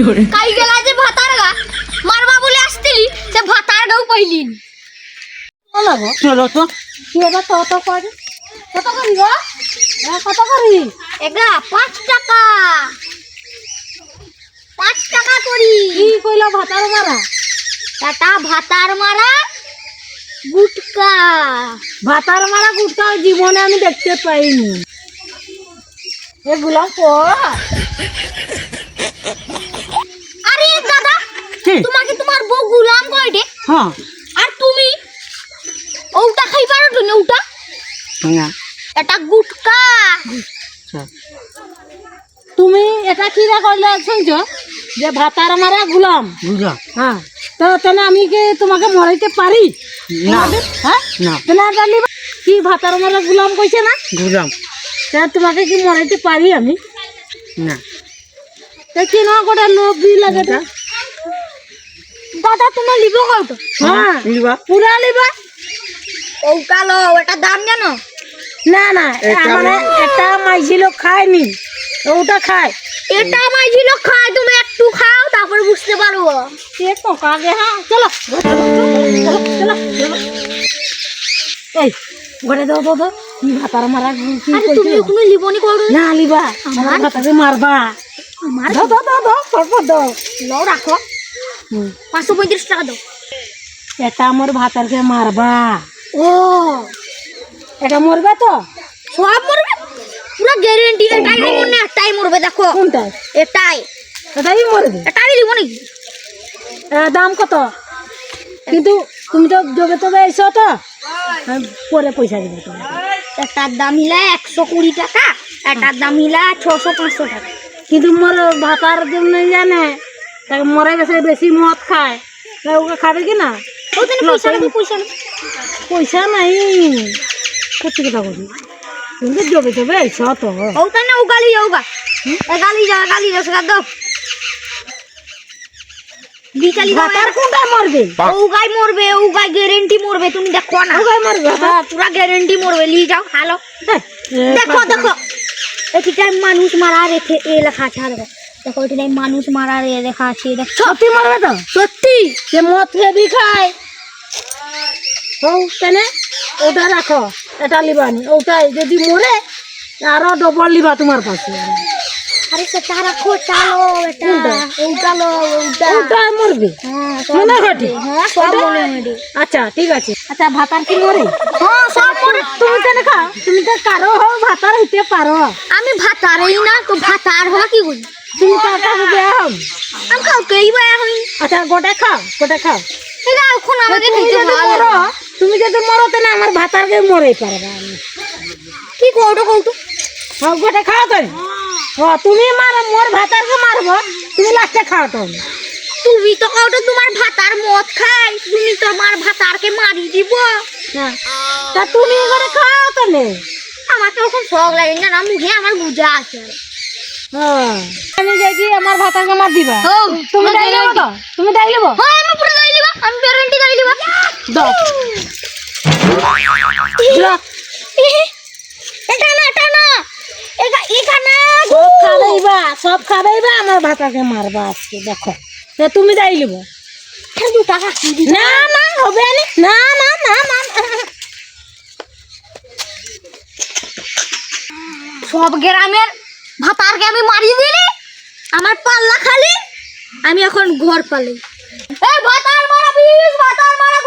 করে? কত করি গো? কত করি? এগা পাঁচ টাকা। পাঁচ টাকা করি। কি কইলো ভাতার মারা? টাটা ভাতার মারা গুটকা। ভাতার মারা গুটকা জীবনে আমি দেখতে পাইনি। এগুলো পর আরে দাদা কি তোমাকে তোমার বউ গুলাম কয়টে হ্যাঁ। আর তুমি? ওটা খাই পারো তো না ওটা? না এটা গুটকা। আচ্ছা। তুমি এটা কি রে কইলে শুনছ? যে ভাতার মারা গুলাম। বুঝলাম হ্যাঁ। তো তাহলে আমি কি তোমাকে মরাইতে পারি? না। হ্যাঁ? না। তাহলে কি ভাতার মারা গুলাম কইছে না? তা তোমাকে কি মরাইতে পারি আমি? না। তা লোভ লাগে দাদা তোমার লিব কত? হ্যাঁ লিবা। পুরা লিবা? ওটা লো এটা দাম জানো? না না এটা মানে এটা মাইঝি লোক খায়নি। ওটা খায়। এটা আমার ছিল খায় তুমি একটু খাও তারপর বুঝতে পারব। সে টাকা আগে হ্যাঁ চলো। চলো এই ঘরে দাও দাও কি ভাতার মারা কি আরে তুমি কোনো লিবনি করো। না লিবা। আমার? ভাতাকে মারবা। আমার? দাও দাও দাও দাও দাও। রাখো। পাঁচশো পঁয়ত্রিশ টাকা দাও। এটা আমার ভাতারকে মারবা। ও এটা মরবে তো? সব মরবে? পুরো গ্যারেন্টি এটাই মরবে না একটাই মরবে দেখো। কোনটা এটাই। এটাই মরবে? এটাই লিব নাকি? দাম কত? কিন্তু তুমি তো যোগে তবে এসো তো। পরে পয়সা দেবো তোমাকে। একটার দাম হিলা একশো কুড়ি টাকা একটার দাম হিলা ছশো পাঁচশো টাকা। কিন্তু মোর ভাতার জন্য জানে তাকে মরে গেছে বেশি মদ খায়। ওকে খাবে কি না? পয়সা নাই সত্যি কথা বলি তুমি যোগে তবে এসো তো ওখানে ও গালি যাও গা। এ গালি যাও গালি যাও সেটা দাও। বিকালি ভাতার কোনটা মরবে? ও গাই মরবে ও গাই গ্যারেন্টি মরবে তুমি দেখো না। মরবে হ্যাঁ পুরা গ্যারেন্টি মরবে নিয়ে যাও হ্যালো দেখো দেখো। এটিটাই মানুষ মারা রেখে এ লেখা হ্যাঁ, দেখো দেখো মানুষ মারা এ লেখা আছে দেখো। সত্যি মারবে তো? সত্যি? যে মদ হেবি খায়। হও তাহলে ওটা রাখো, এটা লিবানি ওটাই যদি মরে, আরও ডবল লিবা তোমার পাশে আরে সেটা রাখো চালো এটা কোনটা? ওটা লো ওটা ওটা মরবে? হ্যাঁ সব মনে মরবে। ঘটে হ্যাঁ সব মনে মেডি আচ্ছা ঠিক আছে। আচ্ছা ভাতার কি মরে? হ্যাঁ সব মরে। তুমি তাহলে খাও তুমি তো কারও হও ভাতার হইতে পারো। আমি ভাতারই না তো ভাতার হওয়া কি করি? তুমি তো হও। আমি হই আচ্ছা গোটা খাও গোটা খাও। এটা এখন আমাকে তুমি যদি ভালো মরো লাগে। তুমি যদি মরো তাহলে আমার ভাতারকে মরে পারবে। কি কৌটো কৌটো হ্যাঁ গোটা খাও তো হ্যাঁ তুমি মার মোর ভাতারকে মারবো তুমি লাস্টে খাও তো তুমি তো কৌটো তোমার ভাতার মদ খাই তুমি তো আমার ভাতারকে মারি দিব। তা তুমি করে খাও তাহলে আমাকে এখন শখ লাগে না মুখে আমার বুঝা আছে। হ্যাঁ আমি যাই আমার ভাতারকে মার দিবা? তুমি দাই দেবো। তো তুমি দাই দেবো হ্যাঁ আমি পুরো দাই দিবা আমি গ্যারান্টি দাই দিবা। দাও। না না এটা সব সব আমার মারবা আজকে তুমি যাই না না হবে না। না না না সব গ্রামের ভাতারকে আমি মারিয়ে দিলি আমার পাল্লা খালি আমি এখন ঘর পালি। ভাতার মারা ভাতার মারা